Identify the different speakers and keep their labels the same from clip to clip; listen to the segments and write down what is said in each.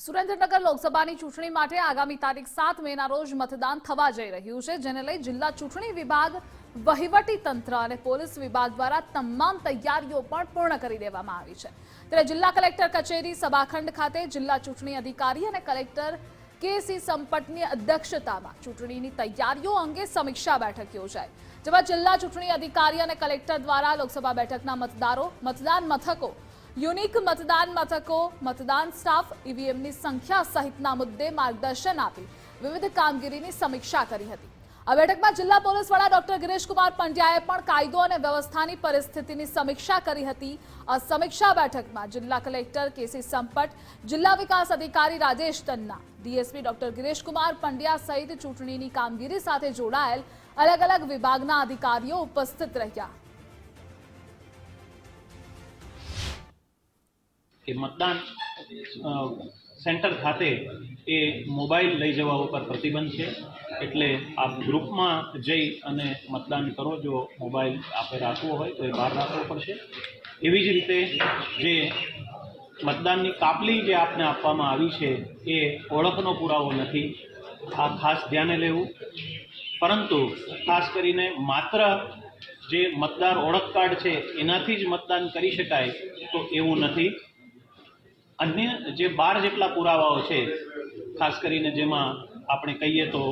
Speaker 1: સુરેન્દ્રનગર લોકસભાની ચૂંટણી માટે આગામી તારીખ સાત મેના રોજ મતદાન થવા જઈ રહ્યું છે, જેને લઈ જિલ્લા ચૂંટણી વિભાગ, વહીવટી તંત્ર અને પોલીસ વિભાગ દ્વારા તમામ તૈયારીઓ પણ પૂર્ણ કરી દેવામાં આવી છે. ત્યારે જિલ્લા કલેક્ટર કચેરી, સભાખંડ ખાતે જિલ્લા ચૂંટણી અધિકારી અને કલેક્ટર કેસી સંપટની અધ્યક્ષતામાં ચૂંટણીની તૈયારીઓ અંગે સમીક્ષા બેઠક યોજાઈ. જેમાં જિલ્લા ચૂંટણી અધિકારી અને કલેક્ટર દ્વારા લોકસભા બેઠકના મતદારો, મતદાન મથકો યુનિક મતદાન મથકો, મતદાન સ્ટાફ, ઈવીએમની સંખ્યા સહિતના મુદ્દે માર્ગદર્શન આપી વિવિધ કામગીરીની સમીક્ષા કરી હતી. આ બેઠકમાં જિલ્લા પોલીસ વડા ડોક્ટર ગિરીશકુમાર પંડ્યાએ પણ કાયદો અને વ્યવસ્થાની પરિસ્થિતિની સમીક્ષા કરી હતી. આ સમીક્ષા બેઠકમાં જિલ્લા કલેક્ટર કેસી સંપટ જિલ્લા વિકાસ અધિકારી રાજેશ તન્ના, ડીએસપી ડોક્ટર ગિરીશકુમાર પંડ્યા સહિત ચૂંટણીની કામગીરી સાથે જોડાયેલ અલગ અલગ વિભાગના અધિકારીઓ ઉપસ્થિત રહ્યા.
Speaker 2: કે મતદાન સેન્ટર ખાતે એ મોબાઈલ લઈ જવા ઉપર પ્રતિબંધ છે. એટલે આપ ગ્રુપમાં જઈ અને મતદાન કરો, જો મોબાઈલ આપે રાખવો હોય તો એ બહાર રાખવો પડશે. એવી જ રીતે જે મતદાનની કાપલી જે આપને આપવામાં આવી છે એ ઓળખનો પુરાવો નથી. આ ખાસ ધ્યાને લેવું. પરંતુ ખાસ કરીને માત્ર જે મતદાર ઓળખ કાર્ડ છે, એનાથી જ મતદાન કરી શકાય તો એવું નથી. અન્ય જે બાર જેટલા પુરાવાઓ છે, ખાસ કરીને જેમાં આપણે કહીએ તો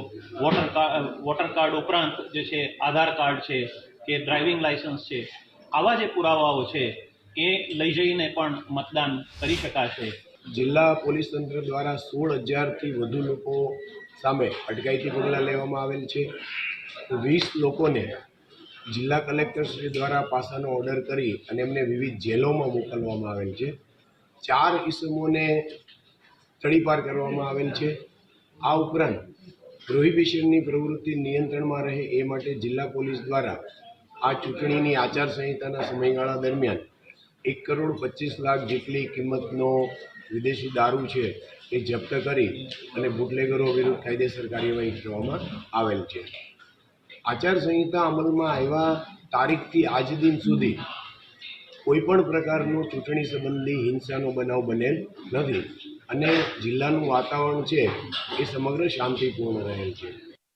Speaker 2: વોટર કાર્ડ વોટર કાર્ડ ઉપરાંત જે છે આધાર કાર્ડ છે કે ડ્રાઇવિંગ લાઇસન્સ છે, આવા જે પુરાવાઓ છે એ લઈ જઈને પણ મતદાન કરી શકાશે.
Speaker 3: જિલ્લા પોલીસ તંત્ર દ્વારા સોળ હજારથી વધુ લોકો સામે અટકાયતી પગલાં લેવામાં આવેલ છે. વીસ લોકોને જિલ્લા કલેક્ટરશ્રી દ્વારા પાસાનો ઓર્ડર કરી અને એમને વિવિધ જેલોમાં મોકલવામાં આવેલ છે. ચાર ઇસમોને તડીપાર કરવામાં આવેલ છે. આ ઉપરાંત પ્રોહિબિશનની પ્રવૃત્તિ નિયંત્રણમાં રહે એ માટે જિલ્લા પોલીસ દ્વારા આ ચૂંટણીની આચારસંહિતાના સમયગાળા દરમિયાન એક કરોડ પચીસ લાખ જેટલી કિંમતનો વિદેશી દારૂ છે એ જપ્ત કરી અને બુટલેગરો વિરુદ્ધ કાયદેસર કાર્યવાહી કરવામાં આવેલ છે. આચારસંહિતા અમલમાં આવ્યા તારીખથી આજ દિન સુધી કોઈ પણ પ્રકારનો ચૂંટણી સંબંધી હિંસાનો બનાવ બનેલ નથી. અને જિલ્લાનું વાતાવરણ છે એ સમગ્ર શાંતિપૂર્ણ રહેલ છે.